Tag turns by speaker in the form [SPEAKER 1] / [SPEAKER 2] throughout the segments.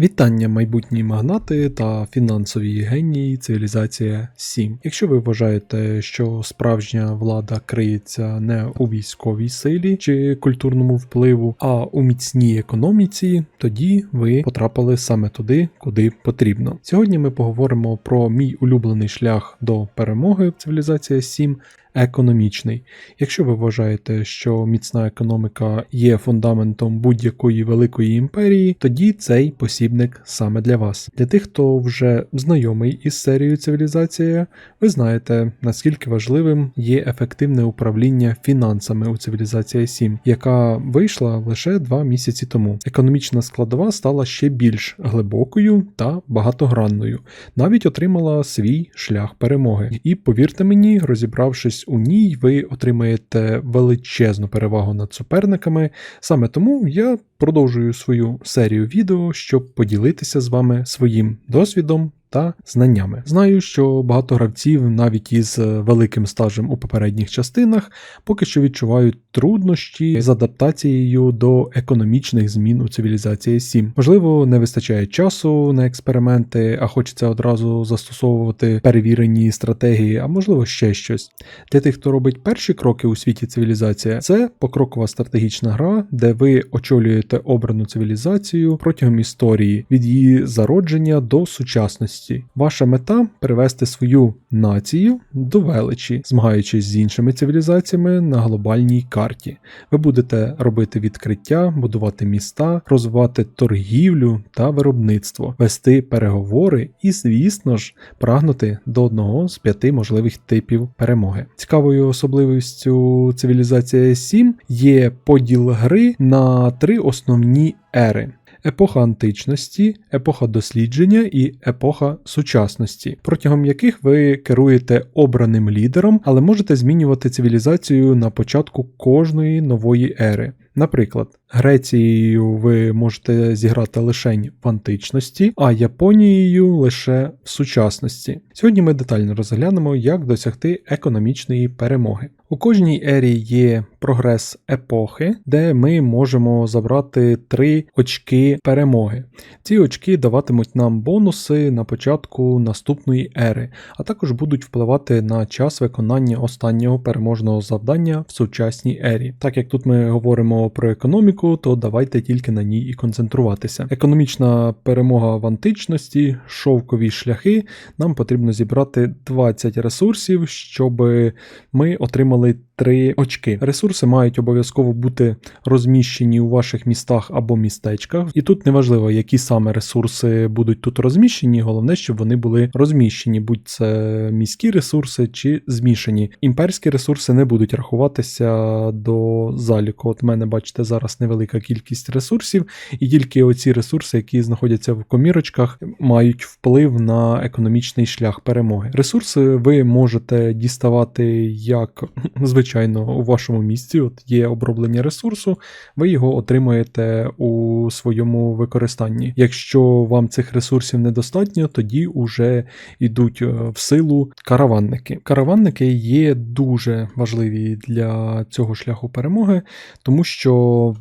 [SPEAKER 1] Вітання, майбутні магнати та фінансові генії цивілізація 7. Якщо ви вважаєте, що справжня влада криється не у військовій силі чи культурному впливу, а у міцній економіці, тоді ви потрапили саме туди, куди потрібно. Сьогодні ми поговоримо про мій улюблений шлях до перемоги в цивілізація 7 економічний. Якщо ви вважаєте, що міцна економіка є фундаментом будь-якої великої імперії, тоді цей посібник саме для вас. Для тих, хто вже знайомий із серією цивілізація, ви знаєте, наскільки важливим є ефективне управління фінансами у цивілізація 7, яка вийшла лише два місяці тому. Економічна складова стала ще більш глибокою та багатогранною, навіть отримала свій шлях перемоги. І повірте мені, розібравшись у ній, ви отримаєте величезну перевагу над суперниками. Саме тому я продовжую свою серію відео, щоб поділитися з вами своїм досвідом. Та знаннями. Знаю, що багато гравців, навіть із великим стажем у попередніх частинах, поки що відчувають труднощі з адаптацією до економічних змін у цивілізації 7. Можливо, не вистачає часу на експерименти, а хочеться одразу застосовувати перевірені стратегії, а можливо ще щось. Для тих, хто робить перші кроки у світі цивілізація, це покрокова стратегічна гра, де ви очолюєте обрану цивілізацію протягом історії від її зародження до сучасності. Ваша мета привести свою націю до величі, змагаючись з іншими цивілізаціями на глобальній карті. Ви будете робити відкриття, будувати міста, розвивати торгівлю та виробництво, вести переговори і, звісно ж, прагнути до одного з п'яти можливих типів перемоги. Цікавою особливістю цивілізація 7 є поділ гри на три основні ери епоха античності, епоха дослідження і епоха сучасності, протягом яких ви керуєте обраним лідером, але можете змінювати цивілізацію на початку кожної нової ери. Наприклад, Грецією ви можете зіграти лише в античності, а Японією лише в сучасності. Сьогодні ми детально розглянемо, як досягти економічної перемоги. У кожній ері є прогрес епохи, де ми можемо забрати три очки перемоги. Ці очки даватимуть нам бонуси на початку наступної ери, а також будуть впливати на час виконання останнього переможного завдання в сучасній ері. Так як тут ми говоримо про економіку, то давайте тільки на ній і концентруватися. Економічна перемога в античності, шовкові шляхи. Нам потрібно зібрати 20 ресурсів, щоб ми отримали 3 очки. Ресурси мають обов'язково бути розміщені у ваших містах або містечках. І тут неважливо, які саме ресурси будуть тут розміщені, головне, щоб вони були розміщені, будь це міські ресурси чи змішані. Імперські ресурси не будуть рахуватися до заліку. От мене, бачите, зараз невелика кількість ресурсів, і тільки оці ресурси, які знаходяться в комірочках, мають вплив на економічний шлях перемоги. Ресурси ви можете діставати як звичайно у вашому місці. От є оброблення ресурсу, ви його отримаєте у своєму використанні. Якщо вам цих ресурсів недостатньо, тоді вже йдуть в силу караванники. Караванники є дуже важливі для цього шляху перемоги, тому що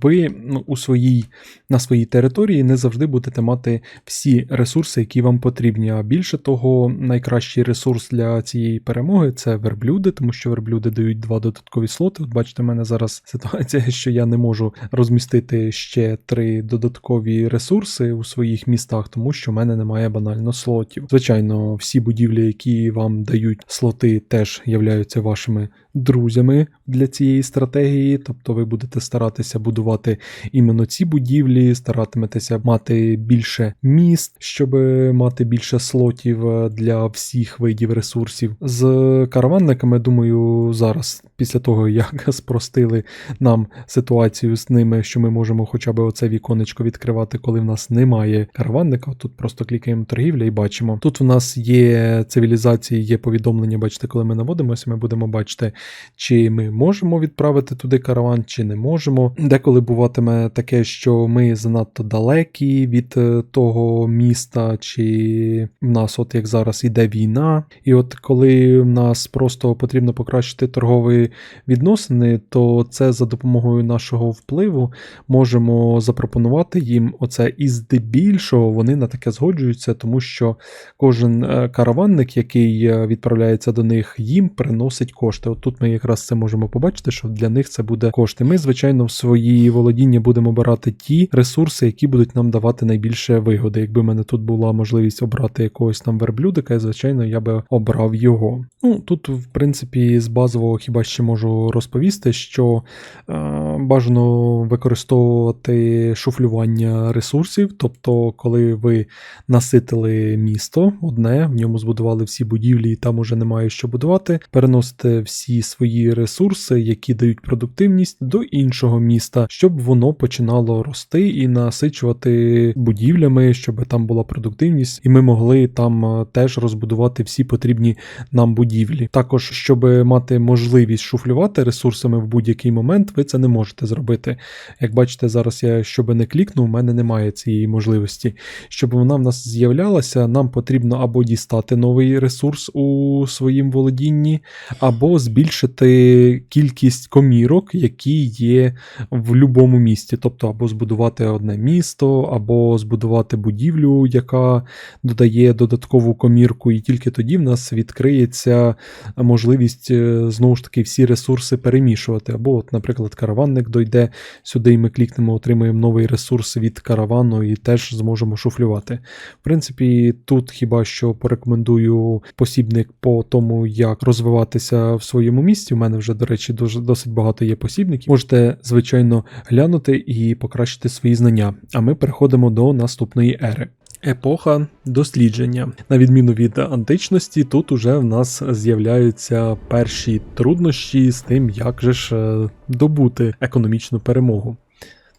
[SPEAKER 1] ви ну, у своїй на своїй території не завжди будете мати всі ресурси, які вам потрібні. А більше того, найкращий ресурс для цієї перемоги це верблюди, тому що верблюди дають два додаткові слоти. От бачите, в мене зараз ситуація, що я не можу розмістити ще три додаткові ресурси у своїх містах, тому що в мене немає банально слотів. Звичайно, всі будівлі, які вам дають слоти, теж являються вашими друзями для цієї стратегії, тобто ви будете старатися будувати іменно ці будівлі, старатиметеся мати більше міст, щоб мати більше слотів для всіх видів ресурсів. З караванниками, думаю, зараз, після того, як спростили нам ситуацію з ними, що ми можемо хоча б оце віконечко відкривати, коли в нас немає караванника. Тут просто клікаємо торгівля і бачимо. Тут в нас є цивілізації, є повідомлення, бачите, коли ми наводимося, ми будемо бачити, чи ми можемо відправити туди караван, чи не можемо. Деколи буватиме таке, що ми занадто далекі від е, того міста, чи в нас, от як зараз, іде війна. І от коли в нас просто потрібно покращити торговий відносини, то це за допомогою нашого впливу можемо запропонувати їм оце, і здебільшого вони на таке згоджуються, тому що кожен е, караванник, який е, відправляється до них, їм приносить кошти. От тут ми якраз це можемо побачити, що для них це буде кошти. Ми, звичайно, в свої володіння будемо обирати ті ресурси, які будуть нам давати найбільше вигоди. Якби в мене тут була можливість обрати якогось там верблюдика, звичайно, я би обрав його. Ну тут, в принципі, з базового хіба ще можу розповісти, що е, бажано використовувати шуфлювання ресурсів, тобто, коли ви наситили місто одне, в ньому збудували всі будівлі, і там уже немає що будувати, переносите всі свої ресурси, які дають продуктивність, до іншого міста, щоб воно починало рости і насичувати будівлями, щоб там була продуктивність, і ми могли там е, теж розбудувати всі потрібні нам будівлі. Також, щоб мати можливість шуфлювати ресурсами в будь-який момент, ви це не можете зробити. Як бачите, зараз я щоб не клікнув, у мене немає цієї можливості. Щоб вона в нас з'являлася, нам потрібно або дістати новий ресурс у своїм володінні, або збільшити кількість комірок, які є в будь-якому місті. Тобто, або збудувати одне місто, або збудувати будівлю, яка додає додаткову комірку, і тільки тоді в нас відкриється можливість е, знову ж таки всі ресурси перемішувати. Або, от, наприклад, караванник дойде сюди, і ми клікнемо, отримаємо новий ресурс від каравану і теж зможемо шуфлювати. В принципі, тут хіба що порекомендую посібник по тому, як розвиватися в своєму місті. У мене вже, до речі, дуже досить багато є посібників. Можете, звичайно, глянути і покращити свої знання. А ми переходимо до наступної ери. Епоха дослідження. На відміну від античності, тут уже в нас з'являються перші труднощі з тим, як же ж е, добути економічну перемогу.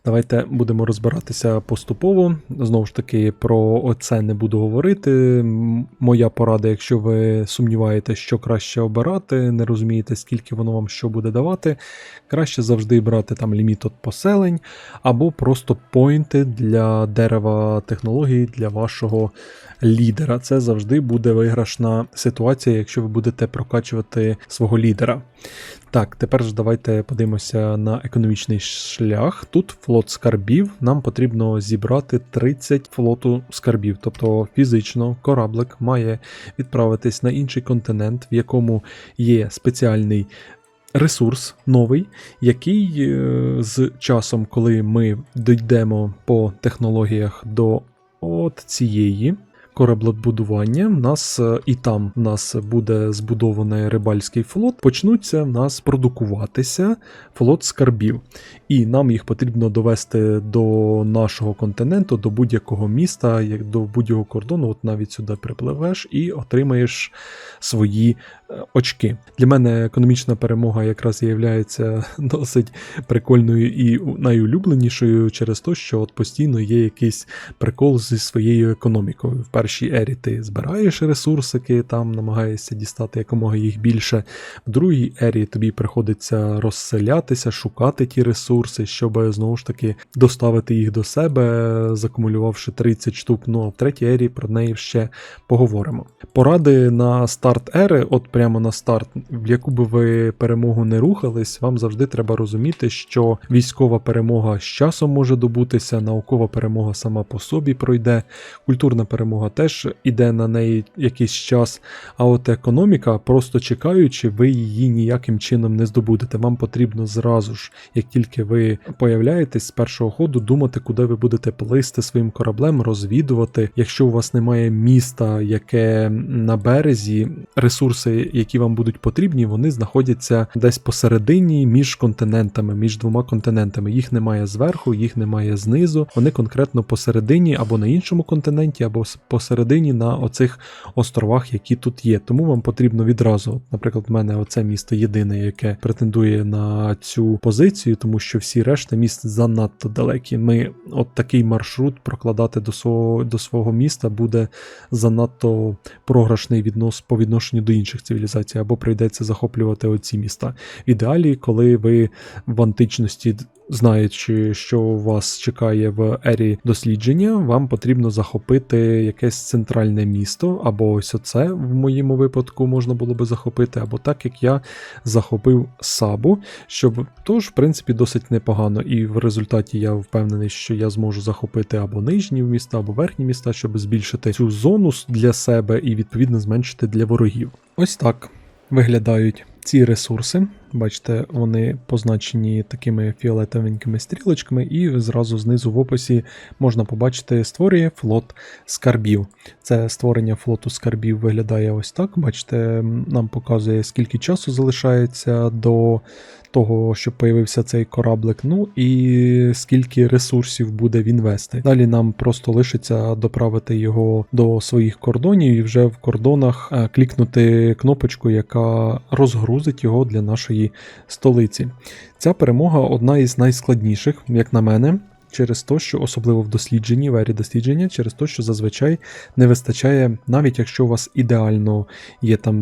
[SPEAKER 1] Давайте будемо розбиратися поступово. Знову ж таки, про це не буду говорити. Моя порада, якщо ви сумніваєте, що краще обирати, не розумієте, скільки воно вам що буде давати, краще завжди брати там ліміт от поселень або просто поінти для дерева технологій для вашого лідера. Це завжди буде виграшна ситуація, якщо ви будете прокачувати свого лідера. Так, тепер ж давайте подивимося на економічний шлях. Тут флот скарбів. Нам потрібно зібрати 30 флоту скарбів, тобто фізично кораблик має відправитись на інший континент, в якому є спеціальний. Ресурс новий, який е, з часом, коли ми дійдемо по технологіях до от цієї кораблебудування, в нас е, і там в нас буде збудований рибальський флот, почнуться в нас продукуватися флот скарбів. І нам їх потрібно довести до нашого континенту, до будь-якого міста, як до будь-якого кордону. От навіть сюди припливеш і отримаєш свої очки. Для мене економічна перемога якраз є досить прикольною і найулюбленішою через те, що от постійно є якийсь прикол зі своєю економікою. В першій ері ти збираєш ресурсики, там намагаєшся дістати якомога їх більше. В другій ері тобі приходиться розселятися, шукати ті ресурси, щоб знову ж таки доставити їх до себе, закумулювавши 30 штук. Ну а в третій ері про неї ще поговоримо. Поради на старт ери, от прямо на старт, в яку би ви перемогу не рухались, вам завжди треба розуміти, що військова перемога з часом може добутися, наукова перемога сама по собі пройде, культурна перемога теж іде на неї якийсь час. А от економіка, просто чекаючи, ви її ніяким чином не здобудете. Вам потрібно зразу ж, як тільки ви появляєтесь з першого ходу, думати, куди ви будете плисти своїм кораблем, розвідувати. Якщо у вас немає міста, яке на березі, ресурси, які вам будуть потрібні, вони знаходяться десь посередині між континентами, між двома континентами. Їх немає зверху, їх немає знизу. Вони конкретно посередині або на іншому континенті, або посередині на оцих островах, які тут є. Тому вам потрібно відразу, наприклад, в мене оце місто єдине, яке претендує на цю позицію, тому що всі решта міст занадто далекі. Ми от такий маршрут прокладати до свого до свого міста буде занадто програшний віднос по відношенню до інших цивілізацій, або прийдеться захоплювати оці міста. В ідеалі, коли ви в античності знаючи, що вас чекає в ері дослідження, вам потрібно захопити якесь центральне місто, або ось оце в моєму випадку можна було би захопити, або так як я захопив Сабу, щоб тож, в принципі, досить непогано. І в результаті я впевнений, що я зможу захопити або нижні міста, або верхні міста, щоб збільшити цю зону для себе і відповідно зменшити для ворогів. Ось так виглядають ці ресурси. Бачите, вони позначені такими фіолетовенькими стрілочками, і зразу знизу в описі можна побачити, створює флот скарбів. Це створення флоту скарбів виглядає ось так. Бачите, нам показує, скільки часу залишається до того, щоб появився цей кораблик, ну і скільки ресурсів буде він вести. Далі нам просто лишиться доправити його до своїх кордонів і вже в кордонах е, клікнути кнопочку, яка розгрузить його для нашої столиці. Ця перемога одна із найскладніших, як на мене через те, що особливо в дослідженні, в ері дослідження, через те, що зазвичай не вистачає, навіть якщо у вас ідеально є там,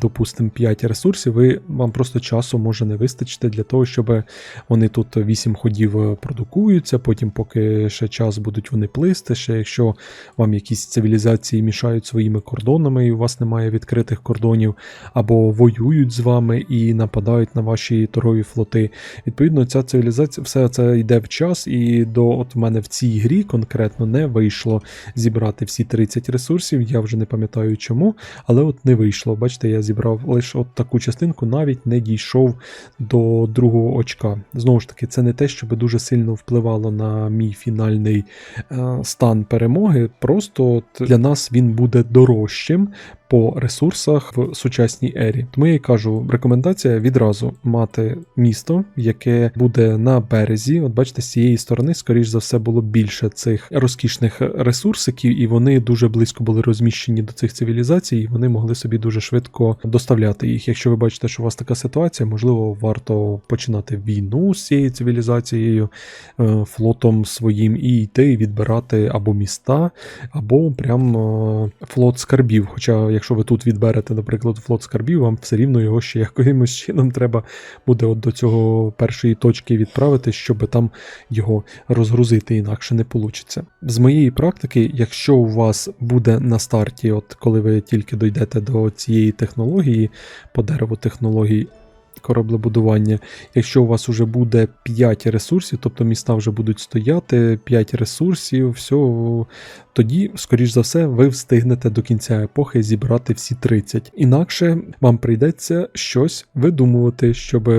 [SPEAKER 1] допустимо, 5 ресурсів, ви вам просто часу може не вистачити для того, щоб вони тут 8 ходів е, продукуються, потім, поки ще час будуть вони плисти, ще якщо вам якісь цивілізації мішають своїми кордонами, і у вас немає відкритих кордонів, або воюють з вами і нападають на ваші торгові флоти. Відповідно, ця цивілізація все це йде в час і до от мене в цій грі конкретно не вийшло зібрати всі 30 ресурсів. Я вже не пам'ятаю чому, але от не вийшло. Бачите, я зібрав лише от таку частинку, навіть не дійшов до другого очка. Знову ж таки, це не те, щоб дуже сильно впливало на мій фінальний е, стан перемоги. Просто от для нас він буде дорожчим по ресурсах в сучасній ері. Тому я кажу, рекомендація відразу мати місто, яке буде на березі. От бачите, з цієї сторони, скоріш за все, було більше цих розкішних ресурсиків, і вони дуже близько були розміщені до цих цивілізацій, і вони могли собі дуже швидко доставляти їх. Якщо ви бачите, що у вас така ситуація, можливо, варто починати війну з цією цивілізацією, е, флотом своїм і йти відбирати або міста, або прям е, флот скарбів. Хоча якщо ви тут відберете, наприклад, флот скарбів, вам все рівно його ще якимось чином треба буде от до цього першої точки відправити, щоб там його розгрузити, інакше не вийде. З моєї практики, якщо у вас буде на старті, от коли ви тільки дійдете до цієї технології, по дереву технологій, кораблебудування. Якщо у вас вже буде 5 ресурсів, тобто міста вже будуть стояти, 5 ресурсів, все, тоді, скоріш за все, ви встигнете до кінця епохи зібрати всі 30. Інакше вам прийдеться щось видумувати, щоб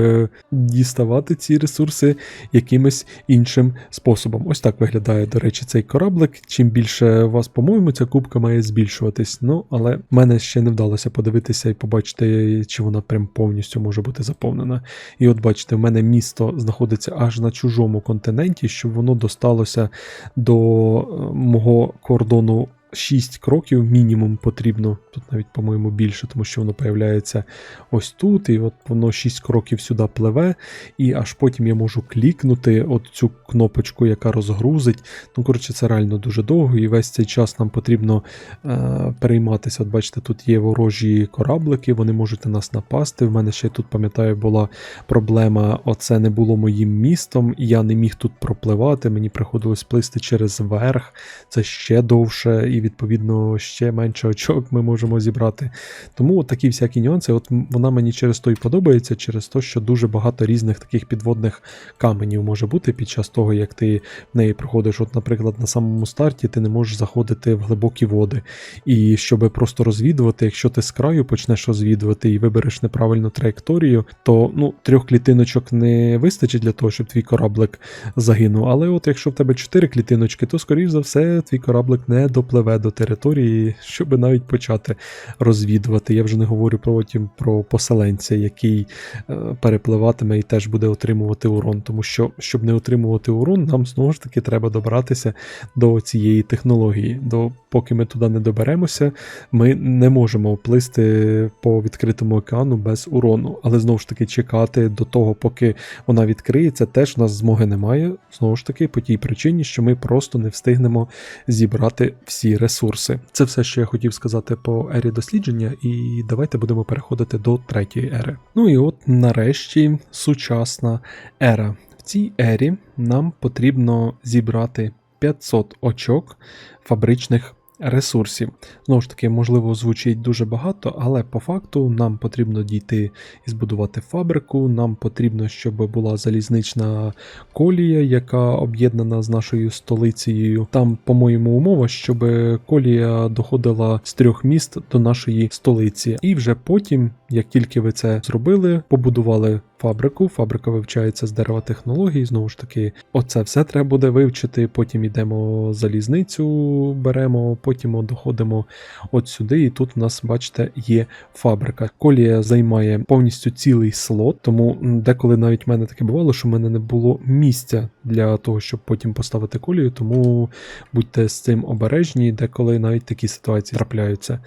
[SPEAKER 1] діставати ці ресурси якимось іншим способом. Ось так виглядає, до речі, цей кораблик. Чим більше вас, по-моєму, ця кубка має збільшуватись. Ну, але мене ще не вдалося подивитися і побачити, чи вона прям повністю може бути заповнена. І от бачите, в мене місто знаходиться аж на чужому континенті, щоб воно досталося до е, мого кордону 6 кроків мінімум потрібно. Тут навіть, по-моєму, більше, тому що воно появляється ось тут, і от воно 6 кроків сюди пливе, і аж потім я можу клікнути от цю кнопочку, яка розгрузить. Ну, коротше, це реально дуже довго, і весь цей час нам потрібно е, перейматися. От бачите, тут є ворожі кораблики, вони можуть на нас напасти. В мене ще тут, пам'ятаю, була проблема: оце не було моїм містом, я не міг тут пропливати. Мені приходилось плисти через верх, це ще довше. і відповідно ще менше очок ми можемо зібрати. Тому такі всякі нюанси. От вона мені через то і подобається, через те, що дуже багато різних таких підводних каменів може бути під час того, як ти в неї проходиш. От, наприклад, на самому старті ти не можеш заходити в глибокі води. І щоб просто розвідувати, якщо ти з краю почнеш розвідувати і вибереш неправильну траєкторію, то ну, трьох клітиночок не вистачить для того, щоб твій кораблик загинув. Але от якщо в тебе чотири клітиночки, то скоріш за все твій кораблик не допливе до території, щоб навіть почати розвідувати. Я вже не говорю потім про поселенця, який е, перепливатиме і теж буде отримувати урон. Тому що, щоб не отримувати урон, нам знову ж таки треба добратися до цієї технології. До Поки ми туди не доберемося, ми не можемо плисти по відкритому океану без урону. Але знову ж таки чекати до того, поки вона відкриється, теж у нас змоги немає. Знову ж таки, по тій причині, що ми просто не встигнемо зібрати всі ресурси. Це все, що я хотів сказати по ері дослідження, і давайте будемо переходити до третьої ери. Ну і от нарешті сучасна ера В цій ері нам потрібно зібрати 500 очок фабричних ресурсів. Знову ж таки, можливо, звучить дуже багато, але по факту нам потрібно дійти і збудувати фабрику. Нам потрібно, щоб була залізнична колія, яка об'єднана з нашою столицею. Там, по-моєму, умова, щоб колія доходила з трьох міст до нашої столиці. І вже потім, як тільки ви це зробили, побудували фабрику. Фабрика вивчається з дерева технологій. Знову ж таки, оце все треба буде вивчити. Потім йдемо залізницю, беремо, потім доходимо от сюди. І тут у нас, бачите, є фабрика. Колія займає повністю цілий слот, тому деколи навіть в мене таке бувало, що в мене не було місця для того, щоб потім поставити колію. Тому будьте з цим обережні, деколи навіть такі ситуації трапляються.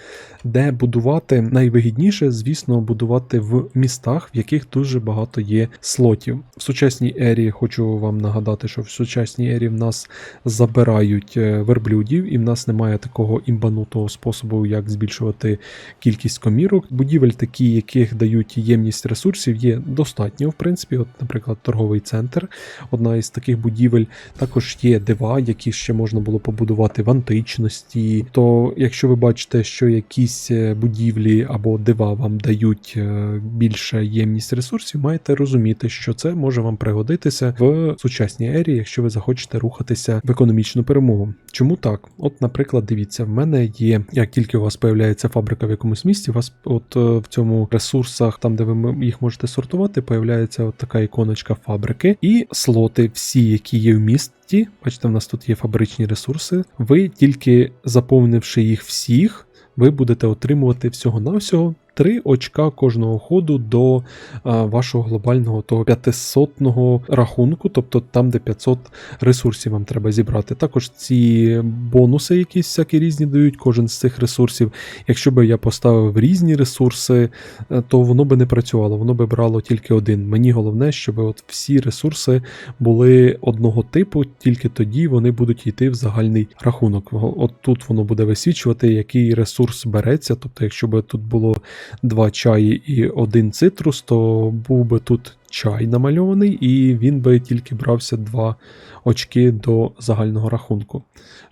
[SPEAKER 1] Де будувати найвигідніше, звісно, будувати в містах, в яких дуже багато є слотів. В сучасній ері хочу вам нагадати, що в сучасній ері в нас забирають е, верблюдів, і в нас немає такого імбанутого способу, як збільшувати кількість комірок. Будівель, такі, яких дають ємність ресурсів, є достатньо, в принципі. От, наприклад, торговий центр, одна із таких будівель. Також є дива, які ще можна було побудувати в античності. То, якщо ви бачите, що якісь е, будівлі або дива вам дають е, більше ємність ресурсів, маєте розуміти, що це може вам пригодитися в сучасній ері, якщо ви захочете рухатися в економічну перемогу. Чому так? От, наприклад, дивіться, в мене є, як тільки у вас появляється фабрика в якомусь місті, у вас от е, в цьому ресурсах, там де ви їх можете сортувати, появляється от така іконочка фабрики, і слоти, всі, які є в місті. Бачите, в нас тут є фабричні ресурси. Ви тільки заповнивши їх всіх, ви будете отримувати всього-навсього 3 очка кожного ходу до вашого глобального того 500-го рахунку, тобто там, де 500 ресурсів вам треба зібрати. Також ці бонуси, якісь всякі різні дають, кожен з цих ресурсів. Якщо би я поставив різні ресурси, е, то воно би не працювало, воно би брало тільки один. Мені головне, щоб от всі ресурси були одного типу, тільки тоді вони будуть йти в загальний рахунок. От тут воно буде висвічувати, який ресурс береться. Тобто, якщо б тут було два чаї і один цитрус, то був би тут чай намальований, і він би тільки брався два очки до загального рахунку.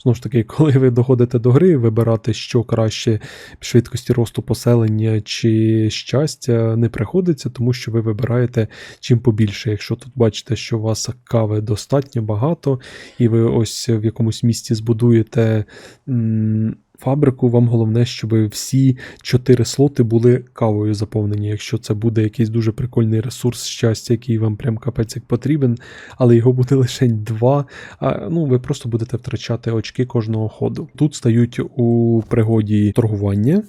[SPEAKER 1] Знову ж таки, коли ви доходите до гри, вибирати, що краще швидкості росту поселення чи щастя, не приходиться, тому що ви вибираєте чим побільше. Якщо тут бачите, що у вас кави достатньо багато, і ви ось в якомусь місті збудуєте. м, Фабрику вам головне, щоб всі чотири слоти були кавою заповнені. Якщо це буде якийсь дуже прикольний ресурс щастя, який вам прям капець як потрібен, але його буде лише два. А ну ви просто будете втрачати очки кожного ходу. Тут стають у пригоді торгування.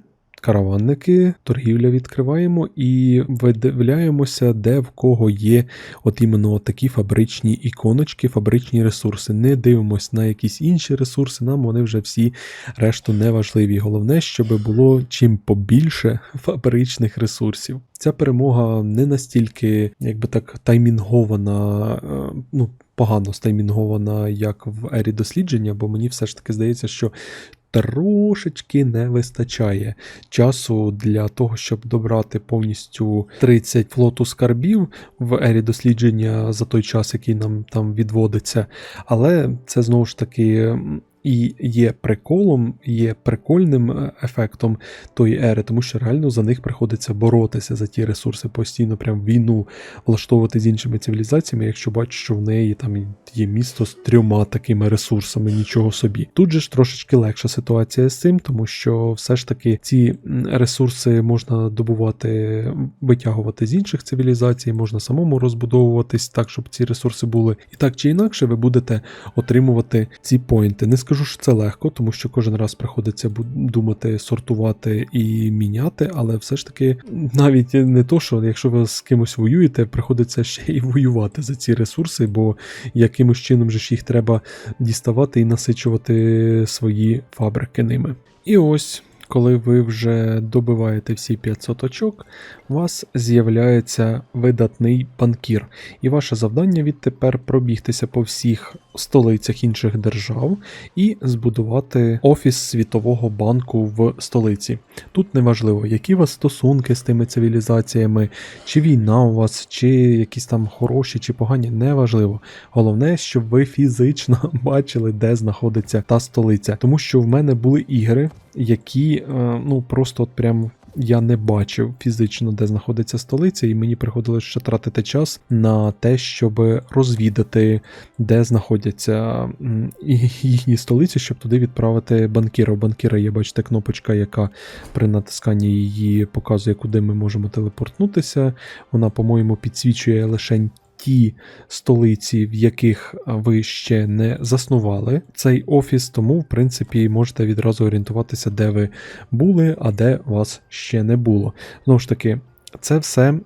[SPEAKER 1] Караванники, торгівля відкриваємо і видивляємося, де в кого є от іменно такі фабричні іконочки, фабричні ресурси. Не дивимось на якісь інші ресурси, нам вони вже всі решту не важливі. Головне, щоб було чим побільше фабричних ресурсів. Ця перемога не настільки, якби так, таймінгована, е, ну, погано стаймінгована, як в ері дослідження, бо мені все ж таки здається, що трошечки не вистачає часу для того, щоб добрати повністю 30 флоту скарбів в ері дослідження за той час, який нам там відводиться. Але це знову ж таки. І є приколом, є прикольним е, ефектом тої ери, тому що реально за них приходиться боротися за ті ресурси, постійно прям війну влаштовувати з іншими цивілізаціями, якщо бачиш, що в неї там є місто з трьома такими ресурсами, нічого собі. Тут же ж трошечки легша ситуація з цим, тому що все ж таки ці ресурси можна добувати, витягувати з інших цивілізацій, можна самому розбудовуватись так, щоб ці ресурси були. І так чи інакше, ви будете отримувати ці поінти. Не скажу, що це легко, тому що кожен раз приходиться думати, сортувати і міняти, але все ж таки навіть не то, що якщо ви з кимось воюєте, приходиться ще і воювати за ці ресурси, бо якимось чином же ж їх треба діставати і насичувати свої фабрики ними. І ось. Коли ви вже добиваєте всі 500 очок, у вас з'являється видатний банкір. І ваше завдання відтепер пробігтися по всіх столицях інших держав і збудувати офіс Світового банку в столиці. Тут неважливо, які у вас стосунки з тими цивілізаціями, чи війна у вас, чи якісь там хороші, чи погані, неважливо. Головне, щоб ви фізично бачили, де знаходиться та столиця. Тому що в мене були ігри, які е, ну просто от прям. Я не бачив фізично, де знаходиться столиця, і мені приходилось ще тратити час на те, щоб розвідати, де знаходяться їхні столиці, щоб туди відправити банкіра. У банкіра є, бачите, кнопочка, яка при натисканні її показує, куди ми можемо телепортнутися. Вона, по-моєму, підсвічує лише ті столиці, в яких ви ще не заснували цей офіс, тому, в принципі, можете відразу орієнтуватися, де ви були, а де вас ще не було. Знову ж таки, це все е,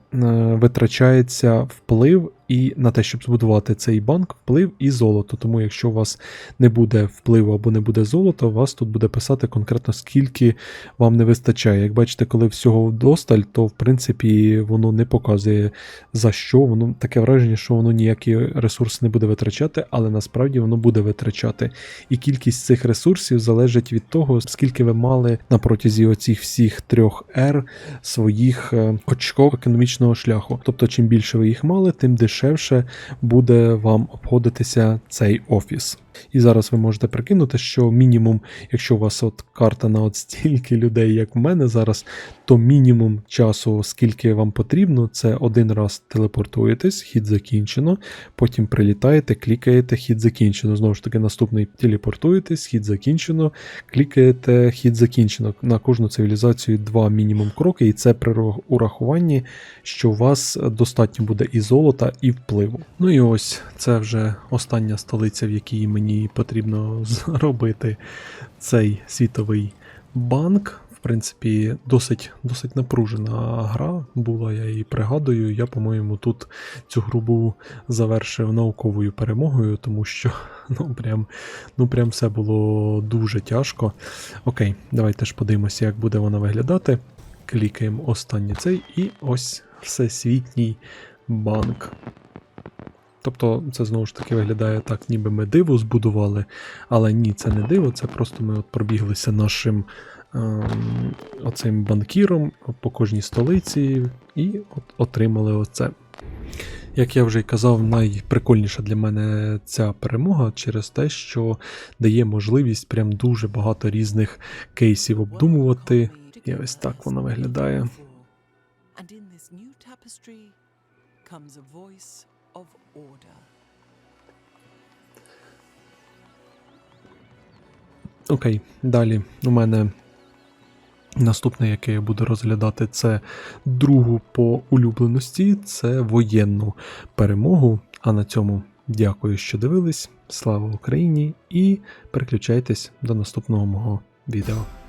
[SPEAKER 1] витрачається вплив і на те, щоб збудувати цей банк, вплив і золото. Тому якщо у вас не буде впливу або не буде золота, у вас тут буде писати конкретно скільки вам не вистачає. Як бачите, коли всього вдосталь, то в принципі воно не показує за що. Воно таке враження, що воно ніякий ресурс не буде витрачати, але насправді воно буде витрачати. І кількість цих ресурсів залежить від того, скільки ви мали на протязі оцих всіх трьох R своїх е, очков економічного шляху. Тобто, чим більше ви їх мали, тим дешевше буде вам обходитися цей офіс. І зараз ви можете прикинути, що мінімум, якщо у вас от карта на от стільки людей, як в мене зараз, то мінімум часу, скільки вам потрібно, це один раз телепортуєтесь, хід закінчено, потім прилітаєте, клікаєте, хід закінчено. Знову ж таки, наступний телепортуєтесь, хід закінчено, клікаєте, хід закінчено. На кожну цивілізацію два мінімум кроки, і це при урахуванні, що у вас достатньо буде і золота, і впливу. Ну і ось це вже остання столиця, в якій мені потрібно зробити цей світовий банк. В принципі, досить, досить напружена гра була, я її пригадую. Я, по-моєму, тут цю гру був завершив науковою перемогою, тому що ну прям, ну прям все було дуже тяжко. Окей, давайте ж подивимося, як буде вона виглядати. Клікаємо останній цей і ось всесвітній банк. Тобто це знову ж таки виглядає так, ніби ми диво збудували, але ні, це не диво, це просто ми от пробіглися нашим ем, оцим банкіром по кожній столиці і от отримали оце. Як я вже й казав, найприкольніша для мене ця перемога через те, що дає можливість прям дуже багато різних кейсів обдумувати. І ось так воно виглядає. Окей, далі у мене наступне, яке я буду розглядати, це другу по улюбленості, це воєнну перемогу. А на цьому дякую, що дивились. Слава Україні! І переключайтесь до наступного мого відео.